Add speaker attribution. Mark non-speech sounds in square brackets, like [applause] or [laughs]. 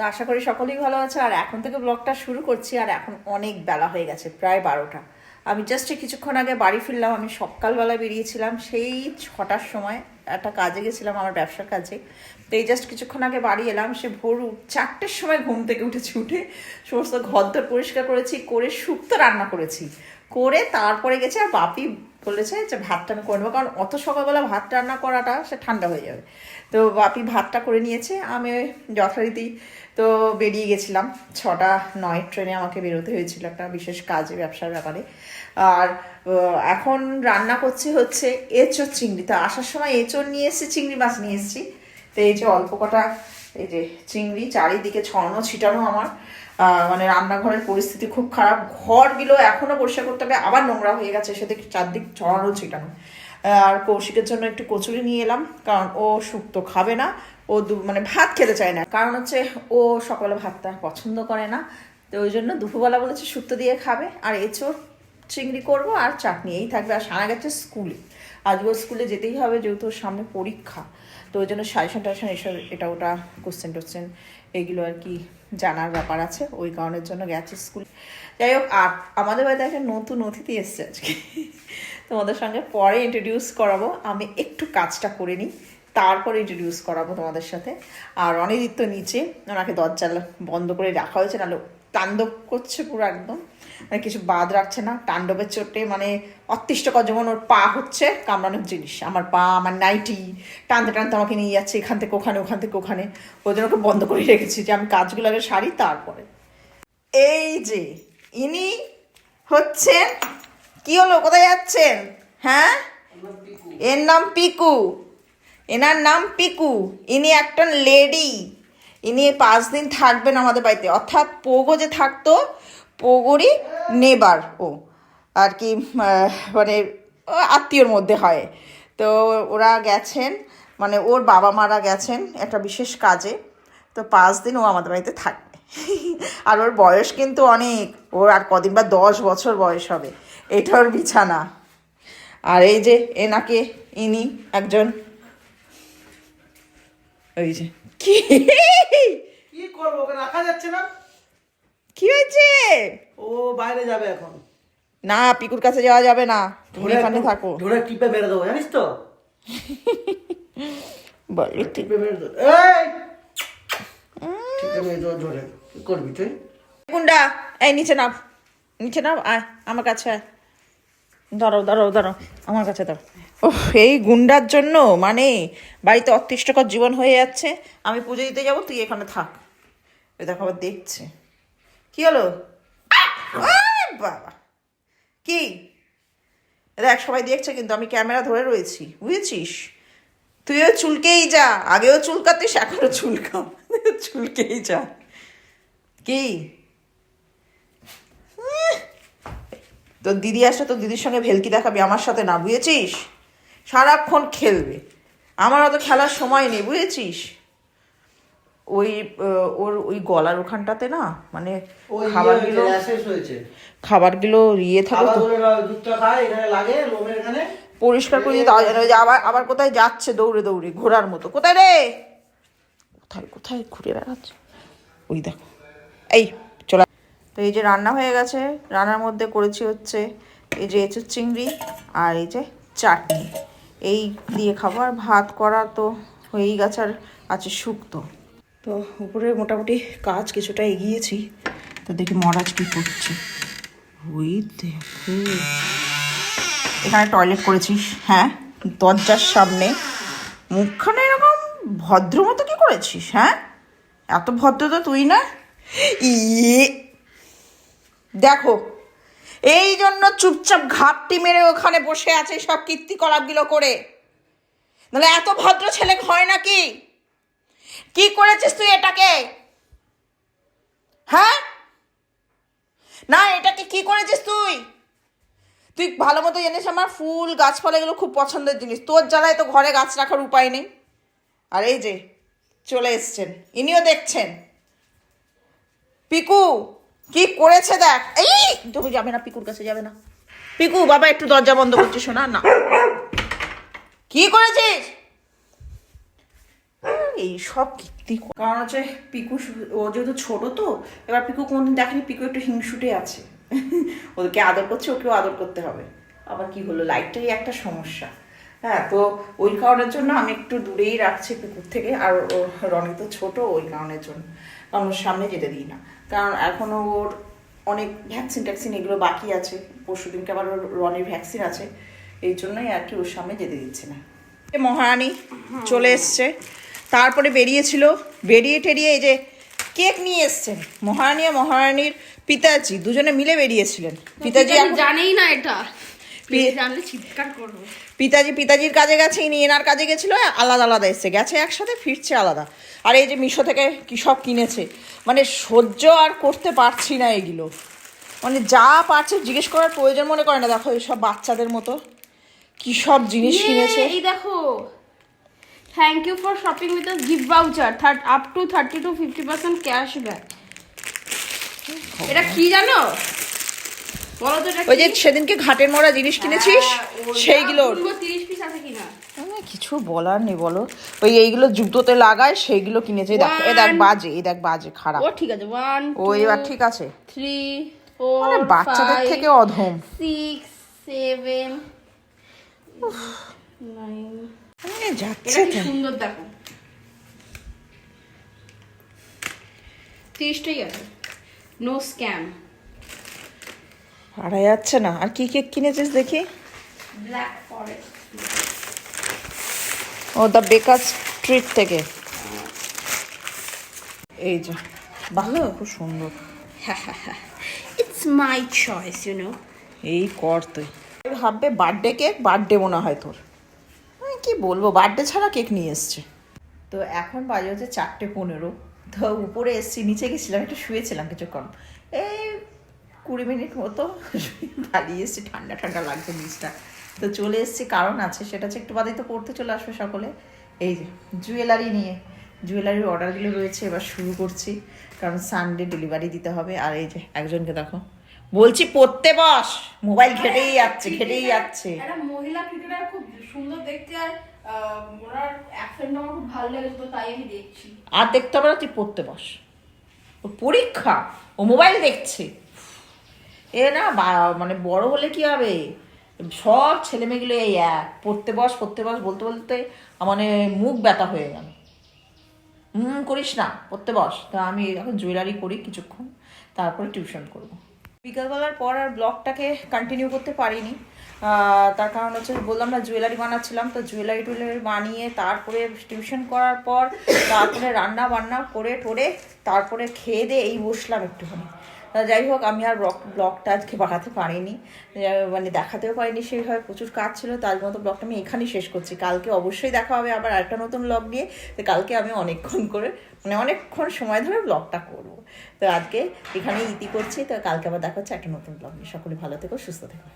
Speaker 1: তো আশা করি সকলেই ভালো আছে। আর এখন থেকে ব্লগটা শুরু করছি, আর এখন অনেক বেলা হয়ে গেছে, প্রায় বারোটা। আমি জাস্ট কিছুক্ষণ আগে বাড়ি ফিরলাম, আমি সকালবেলা বেরিয়েছিলাম, সেই ছটার সময় একটা কাজে গেছিলাম, আমার ব্যবসার কাজে। তো এই জাস্ট কিছুক্ষণ আগে বাড়ি এলাম, সে ভোর চারটের সময় ঘুম থেকে উঠেছি, উঠে সমস্ত ঘরদর পরিষ্কার করেছি, করে শুক্তো রান্না করেছি। করে তারপরে গেছে, আর বাপি বলেছে যে ভাতটা আমি করে নেব। কারণ অত সকালবেলা ভাত রান্না করাটা, সে ঠান্ডা হয়ে যাবে। তো বাপি ভাতটা করে নিয়েছে, আমি যথারীতি তো বেরিয়ে গেছিলাম। ছটা, নয় ট্রেনে আমাকে বেরোতে হয়েছিল একটা বিশেষ কাজে, ব্যবসার ব্যাপারে। আর এখন রান্না করছি হচ্ছে এঁচোর চিংড়ি। তো আসার সময় এঁচোর নিয়ে এসেছি, চিংড়ি মাছ নিয়ে এসেছি। তো এই যে অল্প কটা, এই যে চিংড়ি, চারিদিকে ছড়ানো, ছিটানো আমার। মানে রান্নাঘরের পরিস্থিতি খুব খারাপ। ঘরগুলো এখনও পরিষ্কার করতে হবে, আবার নোংরা হয়ে গেছে, সেদিকে চারদিক ছড়ানো ছিটানো। আর কৌশিকের জন্য একটু কচুরি নিয়ে এলাম, কারণ ও শুক্তো খাবে না, ও মানে ভাত খেতে চায় না। কারণ হচ্ছে ও সকালে ভাতটা পছন্দ করে না, তো ওই জন্য দুপুরবেলা বলেছে শুক্তো দিয়ে খাবে, আর এঁচোড়, চিংড়ি করব, আর চাটনি এই থাকবে। আর সানা গেছে স্কুলে। আজকেও স্কুলে যেতেই হবে, যেহেতু সামনে পরীক্ষা, তো ওই জন্য সাজেশন টাজেশন এসব, এটা ওটা কোশ্চেন টোশ্চেন এগুলো আর কি জানার ব্যাপার আছে, ওই কারণের জন্য গেছে স্কুল। যাই হোক, আর আমাদের বাড়িতে একটা নতুন অতিথি এসছে আজকে। তোমাদের সঙ্গে পরে ইন্ট্রোডিউস করাবো। আমি একটু কাজটা করে নিই, তারপরে ইন্ট্রোডিউস করাবো তোমাদের সাথে। আর অনিদিত্য নিচে, ওনাকে দরজা বন্ধ করে রাখা হয়েছে, নাহলে তাণ্ডব করছে পুরো একদম। মানে কিছু বাদ রাখছে না, তাণ্ডবের চোটে মানে অতিষ্ঠকর যেমন ওর পা হচ্ছে, কামড়ানোর জিনিস। আমার পা, আমার নাইটি, টানতে টানতে আমাকে নিয়ে যাচ্ছে এখান থেকে ওখানে, ওখান থেকে ওখানে। ওই জন্য ওকে বন্ধ করে রেখেছি যে আমি কাজগুলো আগে সারি, তারপরে। এই যে, ইনি হচ্ছেন, কি হলো, কোথায় যাচ্ছেন? হ্যাঁ? এর নাম পিকু। এনার নাম পিকু। ইনি একটা লেডি। ইনি পাঁচ দিন থাকবেন আমাদের বাড়িতে। অর্থাৎ পোগো যে থাকতো, পোগোরই নেবার ও। আর কি মানে আত্মীয়র মধ্যে হয়। তো ওরা গেছেন মানে ওর বাবা মারা গেছেন একটা বিশেষ কাজে। তো পাঁচ দিন ও আমাদের বাড়িতে থাকবে। [laughs] আর ওর বয়স কিন্তু অনেক। ওর আর কদিন বা দশ বছর বয়স হবে। এটা ওর বিছানা। আর এই যে, এনাকে ইনি একজন, ওই যে কি?
Speaker 2: কি করব? ওকে রাখা যাচ্ছে না?
Speaker 1: কি হয়েছে?
Speaker 2: ও বাইরে যাবে এখন।
Speaker 1: না পিকুর কাছে যাওয়া যাবে না। তুমি এখানে থাকো।
Speaker 2: ধরে টিপে মেরে দেবো জানিস তো?
Speaker 1: বলি
Speaker 2: টিপে। মেরে দেবো। এই! টিপে মেরে দেবো ধরে। কি করবি তুই?
Speaker 1: গুন্ডা এই নিচে নাম। নিচে নাম আয় আমার কাছে আয়। ধরো ধরো ধরো আমার কাছে ধরো ও এই গুন্ডার জন্য মানে বাড়িতে অতিষ্ঠকর জীবন হয়ে যাচ্ছে। আমি পুজো দিতে যাব, তুই এখানে থাক। ওই দেখো, আবার দেখছে। কি হলো? বাবা। কি? দেখ, সবাই দেখছে কিন্তু, আমি ক্যামেরা ধরে রয়েছি, বুঝেছিস? তুইও চুলকেই যা, আগেও চুলকাতিস, এখনও চুলকাম [laughs] চুলকেই যা। কি? তোর দিদি আসলে তোর দিদির সঙ্গে ভেলকি দেখাবি, আমার সাথে না, বুঝেছিস? সারাক্ষণ খেলবে। আমার অত খেলার সময় নেই বুঝেছিস? ওই ওর ওই গলার ওখানটাতে না মানে
Speaker 2: ওই
Speaker 1: খাবারগুলো খাবারগুলো ইয়ে থাকে পরিষ্কার করে যে আবার আবার কোথায় যাচ্ছে দৌড়ে দৌড়ে ঘোড়ার মতো। কোথায় রে? কোথায় কোথায় ঘুরে বেড়াচ্ছে? ওই দেখো। এই চলে। তো এই যে রান্না হয়ে গেছে রান্নার মধ্যে করেছি হচ্ছে এই যে এঁচুর চিংড়ি আর এই যে চাটনি। এই দিয়ে খাবার ভাত করা তো হয়েই গেছে, আর আছে শুক্তো। তো উপরে মোটামুটি কাজ কিছুটা এগিয়েছি, তো দেখি মহারাজ কি করছে। ওই দেখো। এখানে টয়লেট করেছিস? হ্যাঁ দরজার সামনে। মুখখানে এরকম ভদ্র মতো কি করেছিস হ্যাঁ? এত ভদ্র তো তুই না? ইয়ে। দেখো এই জন্য চুপচাপ ঘাপটি মেরে ওখানে বসে আছে সব কীর্তিকলাপগুলো করে। নাহলে এত ভদ্র ছেলে হয় নাকি? কি করেছিস তুই এটাকে? হ্যাঁ? না, এটাকে কি করেছিস তুই? তুই ভালো মতো জানিস আমার ফুল গাছপালা এগুলো খুব পছন্দের জিনিস। তোর জ্বালায় তো ঘরে গাছ রাখার উপায় নেই। আর এই যে, চলে এসছেন। ইনিও দেখছেন। পিকু কি করেছে দেখ? এই! তুমি যাবে না, পিকুর কাছে যাবে না। পিকু, বাবা, একটু দরজা বন্ধ করছি, শোনা, না। কি করেছিস? এই সব কীর্তি কারণ হচ্ছে পিকু ও যেহেতু ছোট তো, এবার পিকু কোনদিন দেখেনি, পিকু একটু হিংসুটে আছে। ওদেরকে আদর করছে, ওকেও আদর করতে হবে। আবার কি হলো? লাইটটাই একটা সমস্যা। হ্যাঁ তো ওই কারণের জন্য আমি একটু দূরেই রাখছি পিকুর থেকে আর ও রনি তো ছোট ওই কারণের জন্য। কারণ ওর সামনে যেতে দিই না। কারণ এখনও ওর অনেক ভ্যাকসিন ট্যাকসিন এগুলো বাকি আছে। পরশু দিনকে আবার ওর রনির ভ্যাকসিন আছে। এই জন্যই আর কি ওর সামনে যেতে দিচ্ছে না। এ মহারানী চলে এসছে। তারপরে বেরিয়েছিল। বেরিয়ে টেরিয়ে এই যে কেক নিয়ে এসছেন। মহারানী আর মহারানীর পিতাজি দুজনে মিলে বেরিয়েছিলেন। পিতাজি
Speaker 3: জানেই না এটা। জানলে চিৎকার করব।
Speaker 1: পিতাজি পিতাজির কাজে গেছে ইনি এনার কাজে গেছিল আলাদা আলাদা এসছে গেছে একসাথে ফিরছে আলাদা। আর এই যে মিশো থেকে কি সব কিনেছে মানে সহ্য আর করতে পারছি না এগুলো। মানে যা পারছে জিজ্ঞেস করার প্রয়োজন মনে করে না। দেখো এইসব বাচ্চাদের মতো কি সব জিনিস কিনেছে।
Speaker 3: এই দেখো। Thank you for shopping with us gift voucher third up to thirty to fifty percent cash cashback এটা কি জানো?
Speaker 1: ওই যে সেদিনকে ঘাটের মোড়া জিনিস কিনেছিস?
Speaker 3: হ্যাঁ,
Speaker 1: সেইগুলোর
Speaker 3: তিরিশ পিস আছে কিনা?
Speaker 1: আমার কিছু বলার নেই বলো। ওই এইগুলো জুতোতে লাগায় সেইগুলো কিনেছে। দেখ এ দেখ বাজে এই দেখ বাজে খারাপ।
Speaker 3: ও ঠিক আছে ওয়ান
Speaker 1: ও এবার ঠিক আছে।
Speaker 3: থ্রি
Speaker 1: মানে বাচ্চাদের থেকে অধম।
Speaker 3: সিক্স সেভেন নাইন
Speaker 1: যাচ্ছে
Speaker 3: কি সুন্দর দেখো। তিরিশটাই আছে। নো স্ক্যাম
Speaker 1: পারা যাচ্ছে না। আর কি কেক কিনেছিস দেখি?
Speaker 3: ব্ল্যাক ফরেস্ট
Speaker 1: ও দ্য বেকার স্ট্রিট থেকে। এই যে ভালো খুব সুন্দর।
Speaker 3: It's my choice you know
Speaker 1: এই কর তুই। ভাববে বার্থডে কেক বার্থডে মনে হয় তোর। কি বলব বার্থডে ছাড়া কেক নিয়ে এসছে। তো এখন বাজে হচ্ছে চারটে পনেরো। তো উপরে এসছি নিচে গেছিলাম একটু শুয়েছিলাম কিছুক্ষণ। এই কুড়ি মিনিট মতো [laughs] পালিয়ে এসছি ঠান্ডা ঠান্ডা লাগছে নিচটা তো চলে এসছি কারণ আছে সেটা হচ্ছে একটু বাদেই তো পড়তে চলে আসবে সকলে। এই যে জুয়েলারি নিয়ে জুয়েলারির অর্ডারগুলো রয়েছে এবার শুরু করছি। কারণ সানডে ডেলিভারি দিতে হবে আর এই যে একজনকে দেখো। বলছি পড়তে বস! মোবাইল ঘেটেই যাচ্ছে [laughs] ঘেটেই যাচ্ছে।
Speaker 3: মহিলা ক্রিকেটার খুব সুন্দর দেখতে আর ওনার অ্যাকসেন্ট আমার খুব ভালো লেগেছে তো তাই আমি দেখছি।
Speaker 1: আর দেখতে হবে না তুই পড়তে বস। ও পরীক্ষা ও মোবাইল দেখছে। এ না মানে বড় হলে কি হবে? সব ছেলে মেয়েগুলো এই এক। পড়তে বস পড়তে বস, বলতে বলতে মানে মুখ ব্যথা হয়ে গেল। হুম, করিস না, পড়তে বস। তা আমি এখন জুয়েলারি করি কিছুক্ষণ, তারপরে টিউশন করব। বিকালবেলার পর আর ব্লগটাকে কন্টিনিউ করতে পারিনি। তার কারণ হচ্ছে বললাম না, জুয়েলারি বানাচ্ছিলাম। তো জুয়েলারি টুয়েলারি বানিয়ে তারপরে টিউশন করার পর তারপরে রান্না বান্না করে টোরে তারপরে খেয়ে দিয়ে এই বসলাম একটুখানি। যাই হোক, আমি আর ব্লক ব্লগটা আজকে বাড়াতে পারিনি। মানে দেখাতেও পারিনি সেইভাবে, প্রচুর কাজ ছিল তার মতো ব্লগটা আমি এখানেই শেষ করছি। কালকে অবশ্যই দেখা হবে আবার একটা নতুন ব্লগ নিয়ে, তো কালকে আমি অনেকক্ষণ করে মানে অনেকক্ষণ সময় ধরে ব্লগটা করব। তো আজকে এখানেই ইতি করছি, তো কালকে আবার দেখা হচ্ছে একটা নতুন ব্লগ নিয়ে। সকলে ভালো থেকো, সুস্থ থেকো।